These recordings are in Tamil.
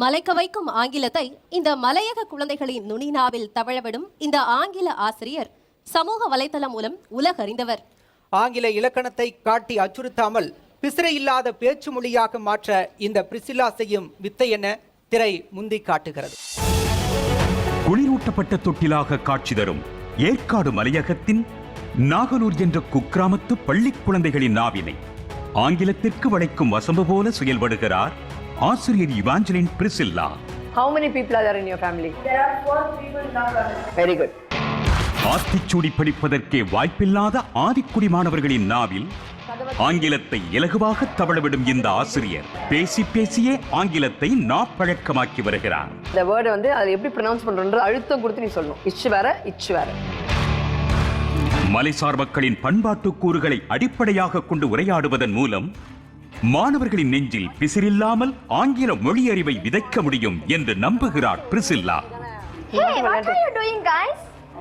மலைக்க வைக்கும் ஆங்கிலத்தை இந்த மலையக குழந்தைகளின் நுனினாவில் தவழவிடும் இந்த ஆங்கில ஆசிரியர் சமூக வலைத்தளம் மூலம் உலகறிந்தவர். ஆங்கில இலக்கணத்தை காட்டி அச்சுறுத்தாமல் பிசிறை இல்லாத பேச்சு மொழியாக மாற்ற இந்த பிரிசில்லா செய்யும் வித்தை என திரை முந்தி காட்டுகிறது. குளிரூட்டப்பட்ட தொட்டிலாக காட்சி தரும் ஏற்காடு மலையகத்தின் நாகனூர் என்ற குக்கிராமத்து பள்ளி குழந்தைகளின் நாவினை ஆங்கிலத்திற்கு வளைக்கும் வசம்பு போல செயல்படுகிறார் ஆசிரியர் Evangeline Priscilla How many people are there in your family? There are four people in our family. Very good. Aathichudi படிப்பதற்கே வாய்ப்பில்லாத ஆதிக்குடி மாணவர்களின் நாவில் ஆங்கிலத்தை இலகுவாக தவளவிடும் இந்த ஆசிரியர் பேசி பேசியே ஆங்கிலத்தை நாப்பழக்கமாக்கி வருகிறார் இந்த வேர்டை வந்து அதை எப்படி ப்ரொனவுன்ஸ் பண்றோன்றது அழுத்தம் கொடுத்து நீ சொல்லணும் இச்சு வேற இச்சு வேற மலைசார் மக்களின் பண்பாட்டு கூறுகளை அடிப்படையாக கொண்டு உரையாடுவதன் மூலம் மாணவர்களின் நெஞ்சில் பிசிறில்லாமல் ஆங்கில மொழியறிவை விதைக்க முடியும் என்று நம்புகிறார் Priscilla Hey, what are you doing, guys?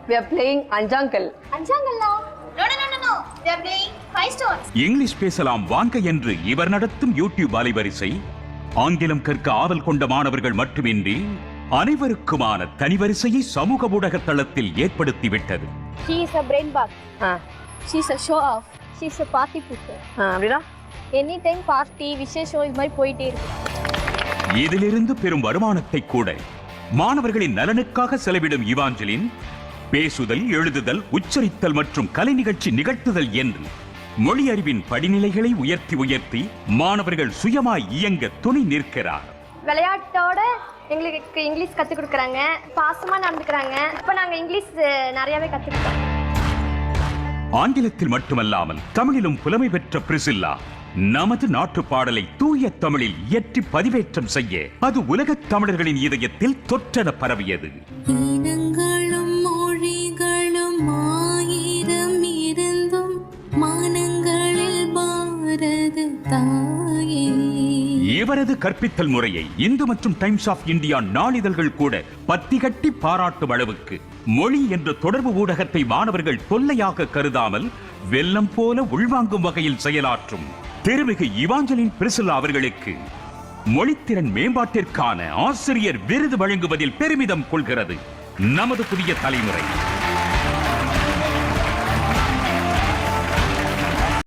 We are playing அஞ்சாங்கல் Anjangalla. No, no, no, no, no. We are playing five stones. English பேசலாம் வாங்க என்று இவர் நடத்தும் யூடியூப் அலைவரிசை ஆங்கிலம் கற்க ஆவல் கொண்ட மாணவர்கள் மட்டுமின்றி அனைவருக்குமான தனிவரிசையை சமூக ஊடக தளத்தில் ஏற்படுத்திவிட்டது She is a brain bug. Ah She's a show off. She's a party pooper. ஆ, அப்படின்னா எனி டைம் பார்ட்டி விசேஷம் இது மாதிரி போயிட்டே இருக்கு. இதிலிருந்து பெறும் வருமானத்தை கூட மாணவர்களின் நலனுக்காக செலவிடும் இவாஞ்சலின் பேசுதல் எழுதுதல் உச்சரித்தல் மற்றும் கலை நிகழ்ச்சி நிகழ்த்துதல் என்று மொழி அறிவின் படிநிலைகளை உயர்த்தி உயர்த்தி மாணவர்கள் சுயமாய் இயங்க துணை நிற்கிறார். விளையாட்டோட எங்களுக்கு இங்கிலீஷ் கற்றுக் கொடுக்குறாங்க. பாசமாக நடந்துக்கிறாங்க. இப்போ நாங்கள் இங்கிலீஷ் நிறையாவே கற்றுக்கிட்டோம் ஆங்கிலத்தில் மட்டுமல்லாமல் தமிழிலும் புலமை பெற்ற பிரிசில்லா நமது நாட்டு பாடலை தூய தமிழில் இயற்றி பதிவேற்றம் செய்ய அது உலகத் தமிழர்களின் இதயத்தில் தொற்றென பரவியது. இவரது கற்பித்தல் முறையை இந்து மற்றும் டைம்ஸ் ஆஃப் இந்தியா நாளிதழ்கள் கூட பத்தி கட்டி பாராட்டும் அளவுக்கு மொழி என்ற தொடர்பு ஊடகத்தை மாணவர்கள் தொல்லையாக கருதாமல் வெள்ளம் போல உள்வாங்கும் வகையில் செயலாற்றும் திருமிகு இவாஞ்சலின் பிரிசில்லா அவர்களுக்கு மொழித்திறன் மேம்பாட்டிற்கான ஆசிரியர் விருது வழங்குவதில் பெருமிதம் கொள்கிறது. நமது புதிய தலைமுறை.